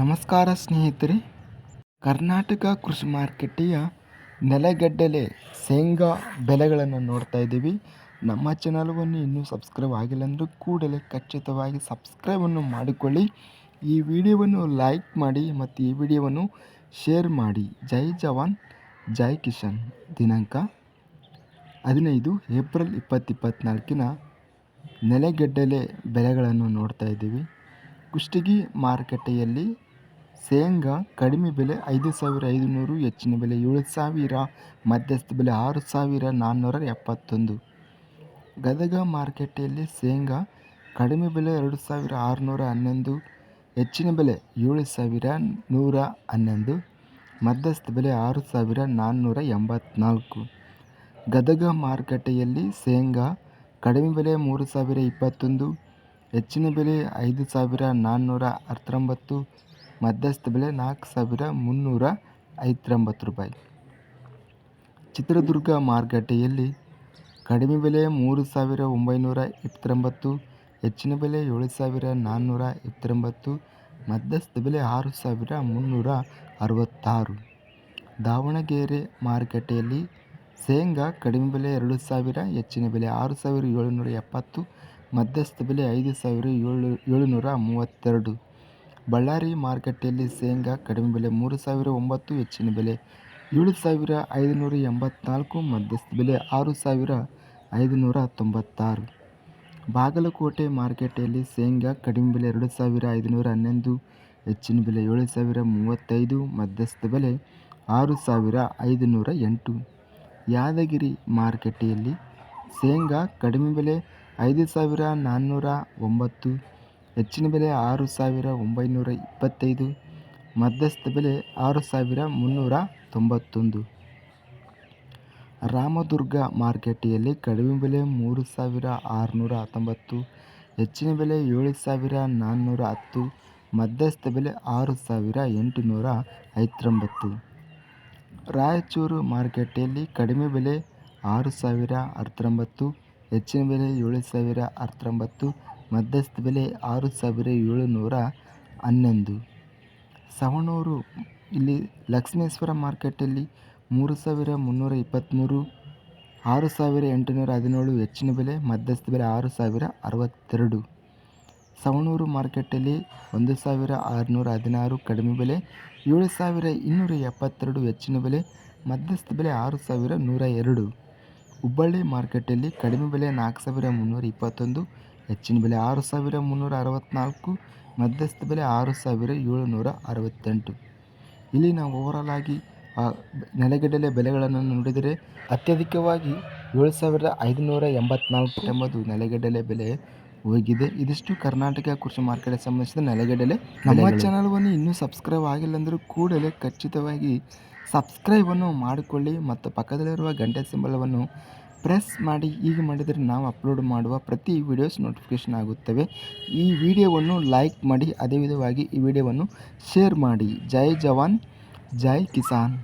ನಮಸ್ಕಾರ ಸ್ನೇಹಿತರೆ. ಕರ್ನಾಟಕ ಕೃಷಿ ಮಾರುಕಟ್ಟೆಯ ನೆಲೆಗಡ್ಡಲೆ ಶೇಂಗಾ ಬೆಲೆಗಳನ್ನು ನೋಡ್ತಾ ಇದ್ದೀವಿ. ನಮ್ಮ ಚಾನಲ್ವನ್ನು ಇನ್ನೂ ಸಬ್ಸ್ಕ್ರೈಬ್ ಆಗಿಲ್ಲ ಅಂದರೆ ಕೂಡಲೇ ಖಚಿತವಾಗಿ ಸಬ್ಸ್ಕ್ರೈಬನ್ನು ಮಾಡಿಕೊಳ್ಳಿ. ಈ ವಿಡಿಯೋವನ್ನು ಲೈಕ್ ಮಾಡಿ ಮತ್ತು ಈ ವಿಡಿಯೋವನ್ನು ಶೇರ್ ಮಾಡಿ. ಜೈ ಜವಾನ್, ಜೈ ಕಿಶನ್ ದಿನಾಂಕ ಹದಿನೈದು ಏಪ್ರಿಲ್ ಇಪ್ಪತ್ತು ಇಪ್ಪತ್ತ್ನಾಲ್ಕಿನ ನೆಲಗಡ್ಡಲೆ ಬೆಲೆಗಳನ್ನು ನೋಡ್ತಾ ಇದ್ದೀವಿ. ಕುಷ್ಟಗಿ ಮಾರುಕಟ್ಟೆಯಲ್ಲಿ ಶೇಂಗಾ ಕಡಿಮೆ ಬೆಲೆ ಐದು ಸಾವಿರ ಐದುನೂರು, ಹೆಚ್ಚಿನ ಬೆಲೆ ಏಳು ಸಾವಿರ, ಮಧ್ಯಸ್ಥ ಬೆಲೆ ಆರು ಸಾವಿರ ನಾನ್ನೂರ ಎಪ್ಪತ್ತೊಂದು. ಗದಗ ಮಾರುಕಟ್ಟೆಯಲ್ಲಿ ಶೇಂಗಾ ಕಡಿಮೆ ಬೆಲೆ ಎರಡು ಸಾವಿರ ಆರುನೂರ ಹನ್ನೊಂದು, ಹೆಚ್ಚಿನ ಬೆಲೆ ಏಳು ಸಾವಿರ ನೂರ ಹನ್ನೊಂದು, ಮಧ್ಯಸ್ಥ ಬೆಲೆ ಆರು ಸಾವಿರ ನಾನ್ನೂರ ಎಂಬತ್ನಾಲ್ಕು. ಗದಗ ಮಾರುಕಟ್ಟೆಯಲ್ಲಿ ಶೇಂಗಾ ಕಡಿಮೆ ಬೆಲೆ ಮೂರು ಸಾವಿರ ಇಪ್ಪತ್ತೊಂದು, ಹೆಚ್ಚಿನ ಬೆಲೆ ಐದು ಸಾವಿರ ನಾನ್ನೂರ ಹತ್ತೊಂಬತ್ತು ಮಧ್ಯಸ್ಥ ಬೆಲೆ ನಾಲ್ಕು ಸಾವಿರ ಮುನ್ನೂರ ಐವತ್ತೊಂಬತ್ತು ರೂಪಾಯಿ. ಚಿತ್ರದುರ್ಗ ಮಾರುಕಟ್ಟೆಯಲ್ಲಿ ಕಡಿಮೆ ಬೆಲೆ ಮೂರು ಸಾವಿರ ಒಂಬೈನೂರ ಇಪ್ಪತ್ತೊಂಬತ್ತು ಹೆಚ್ಚಿನ ಬೆಲೆ ಏಳು ಸಾವಿರ ನಾನ್ನೂರ ಇಪ್ಪತ್ತೊಂಬತ್ತು ಮಧ್ಯಸ್ಥ ಬೆಲೆ ಆರು ಸಾವಿರ ಮುನ್ನೂರ ಅರವತ್ತಾರು. ದಾವಣಗೆರೆ ಮಾರುಕಟ್ಟೆಯಲ್ಲಿ ಶೇಂಗಾ ಕಡಿಮೆ ಬೆಲೆ ಎರಡು ಸಾವಿರ, ಹೆಚ್ಚಿನ ಬೆಲೆ ಆರು ಸಾವಿರ ಏಳುನೂರ ಎಪ್ಪತ್ತು, ಮಧ್ಯಸ್ಥ ಬೆಲೆ ಐದು ಸಾವಿರ ಏಳು ಏಳುನೂರ ಮೂವತ್ತೆರಡು. ಬಳ್ಳಾರಿ ಮಾರುಕಟ್ಟೆಯಲ್ಲಿ ಶೇಂಗಾ ಕಡಿಮೆ ಬೆಲೆ ಮೂರು ಸಾವಿರ ಒಂಬತ್ತು, ಹೆಚ್ಚಿನ ಬೆಲೆ ಏಳು ಸಾವಿರ ಐದುನೂರ ಎಂಬತ್ನಾಲ್ಕು, ಮಧ್ಯಸ್ಥ ಬೆಲೆ ಆರು ಸಾವಿರ ಐದುನೂರ ತೊಂಬತ್ತಾರು. ಬಾಗಲಕೋಟೆ ಮಾರುಕಟ್ಟೆಯಲ್ಲಿ ಶೇಂಗಾ ಕಡಿಮೆ ಬೆಲೆ ಎರಡು ಸಾವಿರ ಐದುನೂರ ಹನ್ನೊಂದು, ಹೆಚ್ಚಿನ ಬೆಲೆ ಏಳು ಸಾವಿರ ಮೂವತ್ತೈದು, ಮಧ್ಯಸ್ಥ ಬೆಲೆ ಆರು ಸಾವಿರ ಐದುನೂರ ಎಂಟು. ಯಾದಗಿರಿ ಮಾರುಕಟ್ಟೆಯಲ್ಲಿ ಶೇಂಗಾ ಕಡಿಮೆ ಬೆಲೆ ಐದು ಸಾವಿರ ನಾನ್ನೂರ ಒಂಬತ್ತು ಹೆಚ್ಚಿನ ಬೆಲೆ ಆರು ಸಾವಿರ ಒಂಬೈನೂರ ಇಪ್ಪತ್ತೈದು, ಮಧ್ಯಸ್ಥ ಬೆಲೆ ಆರು ಸಾವಿರ ಮುನ್ನೂರ ತೊಂಬತ್ತೊಂದು. ರಾಮದುರ್ಗ ಮಾರ್ಕೆಟಿಯಲ್ಲಿ ಕಡಿಮೆ ಬೆಲೆ ಮೂರು ಸಾವಿರ ಆರುನೂರ ಹತ್ತೊಂಬತ್ತು ಹೆಚ್ಚಿನ ಬೆಲೆ ಏಳು ಸಾವಿರ ನಾನ್ನೂರ ಹತ್ತು, ಮಧ್ಯಸ್ಥ ಬೆಲೆ ಆರು ಸಾವಿರ ಎಂಟುನೂರ ಐತ್ರೊಂಬತ್ತು ರಾಯಚೂರು ಮಾರುಕಟ್ಟೆಯಲ್ಲಿ ಕಡಿಮೆ ಬೆಲೆ ಆರು ಸಾವಿರ ಹತ್ತೊಂಬತ್ತು ಹೆಚ್ಚಿನ ಬೆಲೆ ಏಳು ಸಾವಿರ ಹತ್ತೊಂಬತ್ತು ಮಧ್ಯಸ್ಥ ಬೆಲೆ ಆರು ಸಾವಿರ ಏಳುನೂರ ಹನ್ನೊಂದು. ಸವಣೂರು ಇಲ್ಲಿ ಲಕ್ಷ್ಮೇಶ್ವರ ಮಾರ್ಕೆಟಲ್ಲಿ ಮೂರು ಸಾವಿರ ಮುನ್ನೂರ ಇಪ್ಪತ್ತ್ಮೂರು ಆರು ಸಾವಿರ ಎಂಟುನೂರ ಹದಿನೇಳು ಹೆಚ್ಚಿನ ಬೆಲೆ, ಮಧ್ಯಸ್ಥ ಬೆಲೆ ಆರು ಸಾವಿರ ಅರವತ್ತೆರಡು. ಸವಣೂರು ಮಾರ್ಕೆಟಲ್ಲಿ ಒಂದು ಸಾವಿರ ಆರುನೂರ ಹದಿನಾರು ಕಡಿಮೆ ಬೆಲೆ, ಏಳು ಸಾವಿರ ಇನ್ನೂರ ಎಪ್ಪತ್ತೆರಡು ಹೆಚ್ಚಿನ ಬೆಲೆ, ಮಧ್ಯಸ್ಥ ಬೆಲೆ ಆರು ಸಾವಿರ ನೂರ ಎರಡು. ಹುಬ್ಬಳ್ಳಿ ಮಾರ್ಕೆಟಲ್ಲಿ ಕಡಿಮೆ ಬೆಲೆ ನಾಲ್ಕು ಸಾವಿರ ಮುನ್ನೂರ ಇಪ್ಪತ್ತೊಂದು ಹೆಚ್ಚಿನ ಬೆಲೆ ಆರು ಸಾವಿರ ಮುನ್ನೂರ ಅರವತ್ತ್ನಾಲ್ಕು ಮಧ್ಯಸ್ಥ ಬೆಲೆ ಆರು ಸಾವಿರ ಏಳುನೂರ ಅರವತ್ತೆಂಟು. ಇಲ್ಲಿ ನಾವು ಓವರಾಲ್ ಆಗಿ ನೆಲಗಡಲೆ ಬೆಲೆಗಳನ್ನು ನೋಡಿದರೆ ಅತ್ಯಧಿಕವಾಗಿ ಏಳು ಸಾವಿರದ ಐದುನೂರ ಎಂಬತ್ನಾಲ್ಕು ಎಂಬುದು ನೆಲಗಡಲೆ ಬೆಲೆ ಹೋಗಿದೆ. ಇದಿಷ್ಟು ಕರ್ನಾಟಕ ಕೃಷಿ ಮಾರ್ಕೆಟ್ಗೆ ಸಂಬಂಧಿಸಿದ ನೆಲಗಡಲೆ ನಮ್ಮ ಚಾನಲ್ವನ್ನು ಇನ್ನೂ ಸಬ್ಸ್ಕ್ರೈಬ್ ಆಗಿಲ್ಲ ಅಂದರೂ ಕೂಡಲೇ ಖಚಿತವಾಗಿ ಸಬ್ಸ್ಕ್ರೈಬನ್ನು ಮಾಡಿಕೊಳ್ಳಿ ಮತ್ತು ಪಕ್ಕದಲ್ಲಿರುವ ಗಂಟೆ ಸಿಂಬಲವನ್ನು ಪ್ರೆಸ್ ಮಾಡಿ ಹೀಗೆ ಮಾಡಿದರೆ ನಾವು ಅಪ್ಲೋಡ್ ಮಾಡುವ ಪ್ರತಿ ವಿಡಿಯೋಸ್ ನೋಟಿಫಿಕೇಷನ್ ಆಗುತ್ತವೆ. ಈ ವಿಡಿಯೋವನ್ನು ಲೈಕ್ ಮಾಡಿ, ಅದೇ ವಿಧವಾಗಿ ಈ ವಿಡಿಯೋವನ್ನು ಶೇರ್ ಮಾಡಿ. ಜೈ ಜವಾನ್, ಜೈ ಕಿಸಾನ್.